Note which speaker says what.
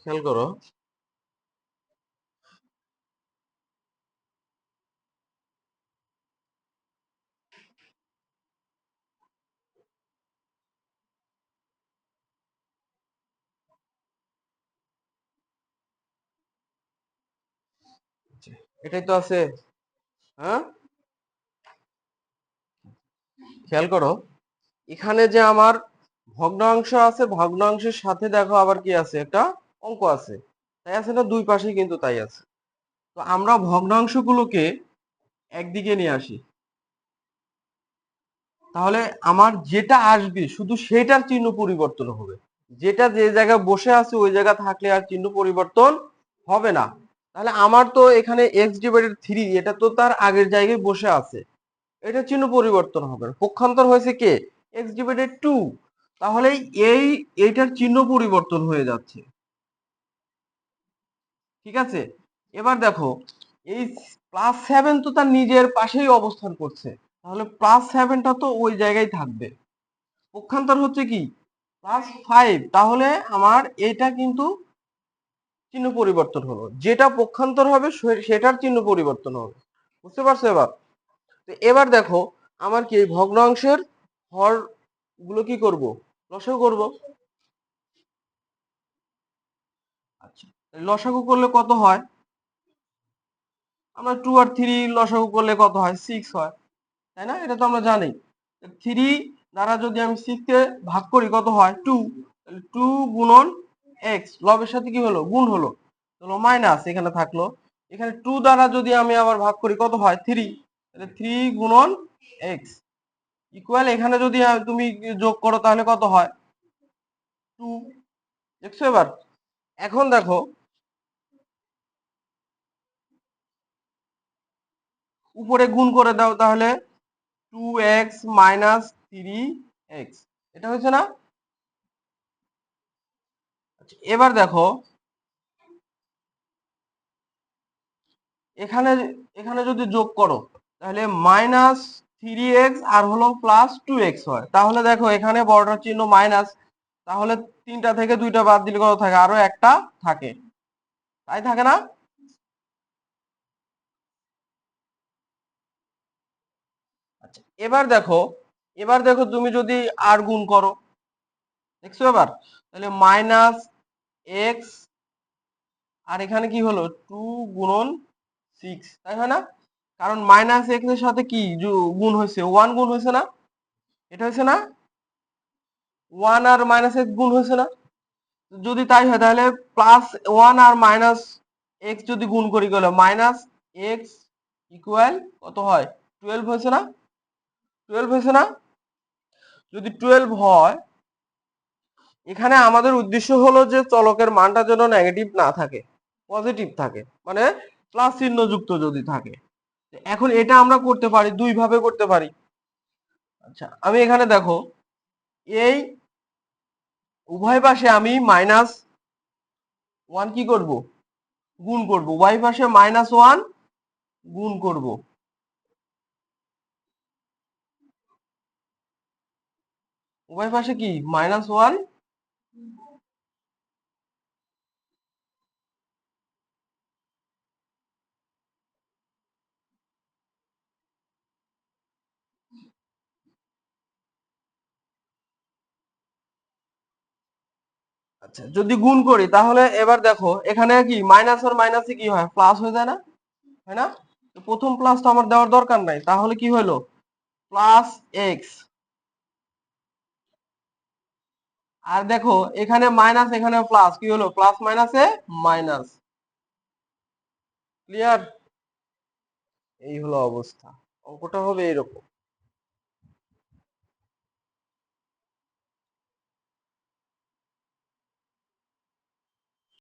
Speaker 1: খেয়াল করো। এটাই তো আছে। হ্যাঁ? খেয়াল করো। এখানে যে আমার ভগ্নাংশ আছে, ভগ্নাংশের সাথে দেখো আবার কি আছে একটা। অঙ্ক আছে। তাই আছে না, দুই পাশেই কিন্তু তাই আছে। তো আমরা ভগ্নাংশগুলোকে একদিকে নিয়ে আসি। তাহলে আমার যেটা আসবে, শুধু সেটার চিহ্ন পরিবর্তন হবে। যেটা যে জায়গায় বসে আছে, ওই জায়গা থাকলে আর চিহ্ন পরিবর্তন হবে না। তাহলে আমার তো এখানে এক্স ডিভাইডেড থ্রি এটা তো তার আগের জায়গায় বসে আছে। এটা চিহ্ন পরিবর্তন হবে না। পক্ষান্তর হয়েছে কে? এক্স ডিভাইডেড টু তাহলে এই, এইটার চিহ্ন পরিবর্তন হয়ে যাচ্ছে। ঠিক আছে? এবার দেখো, এই প্লাস সেভেন তো তার নিজের পাশেই অবস্থান করছে। তাহলে প্লাস সেভেনটা তো ওই জায়গায় থাকবে। পক্ষান্তর হচ্ছে কি? প্লাস ফাইভ তাহলে আমার এটা কিন্তু চিহ্ন পরিবর্তন হলো। যেটা পক্ষান্তর হবে সেটার চিহ্ন পরিবর্তন হবে। বুঝতে পারছ এবার? তো এবার দেখো, আমার কি এই ভগ্নাংশের হরগুলো কি করব? লসাগু করব আচ্ছা লসাগু করলে কত হয়? আমরা টু আর থ্রি লসাগু করলে কত হয়? সিক্স হয়। তাই না? এটা তো আমরা জানি। থ্রি দ্বারা যদি আমি সিক্স কে ভাগ করি, কত হয়? টু টু গুণন এক্স লবের সাথে কি হলো? গুণ হলো। হলো মাইনাস এখানে থাকল। এখানে টু দ্বারা যদি আমি আবার ভাগ করি, কত হয়? থ্রি তাহলে থ্রি গুণন এক্স ইকুয়াল এখানে যদি তুমি যোগ করো, তাহলে কত হয়? টু দেখছ এবার? এখন দেখো উপরে গুণ করে দাও তাহলে two x minus three x এটা হয়েছে না? আচ্ছা, এবার দেখো এখানে এখানে যদি যোগ করো তাহলে মাইনাস থ্রি এক্স আর হলো প্লাস টু এক্স হয়। তাহলে দেখো এখানে বড়টার চিহ্ন মাইনাস তাহলে তিনটা থেকে দুইটা বাদ দিলে কত থাকে? আরও একটা থাকে। তাই থাকে না আচ্ছা এবার দেখো এবার দেখো তুমি যদি আর গুণ করো, দেখছ এবার? তাহলে মাইনাস এক্স আর এখানে কি হলো? টু গুণন সিক্স তাই হয় না? কারণ মাইনাস এক্সের সাথে কি গুণ হয়েছে? ওয়ান গুণ হয়েছে না? এটা হয়েছে না? ওয়ান আর মাইনাস এক্স গুণ হয়েছে না? যদি তাই হয়, তাহলে প্লাস ওয়ান আর মাইনাস এক্স যদি গুণ করি গেলে মাইনাস এক্স ইকুয়াল কত হয়? টুয়েলভ হয়েছে না? টুয়েলভ হয়েছে না? যদি টুয়েলভ হয়, এখানে আমাদের উদ্দেশ্য হলো যে চলকের মানটা যেন নেগেটিভ না থাকে পজিটিভ থাকে মানে প্লাস চিহ্ন যুক্ত যদি থাকে। এখন এটা আমরা করতে পারি দুই ভাবে করতে পারি। আচ্ছা আমি এখানে দেখো, এই উভয় পাশে আমি মাইনাস ওয়ান কি করব? গুণ করব। উভয় পাশে মাইনাস ওয়ান গুণ করব। উভয় পাশে কি? মাইনাস ওয়ান আচ্ছা যদি গুণ করি, তাহলে এবার দেখো, এখানে কি? মাইনাস আর মাইনাসে কি হয়? প্লাস হয়ে যায় না? হয় না? প্রথম তো আমার দেওয়ার দরকার নাই। তাহলে কি হলো? প্লাস এক্স আর দেখো, এখানে মাইনাস এখানে প্লাস কি হলো? প্লাস মাইনাসে মাইনাস ক্লিয়ার এই হলো অবস্থা। অঙ্কটা হবে এরকম।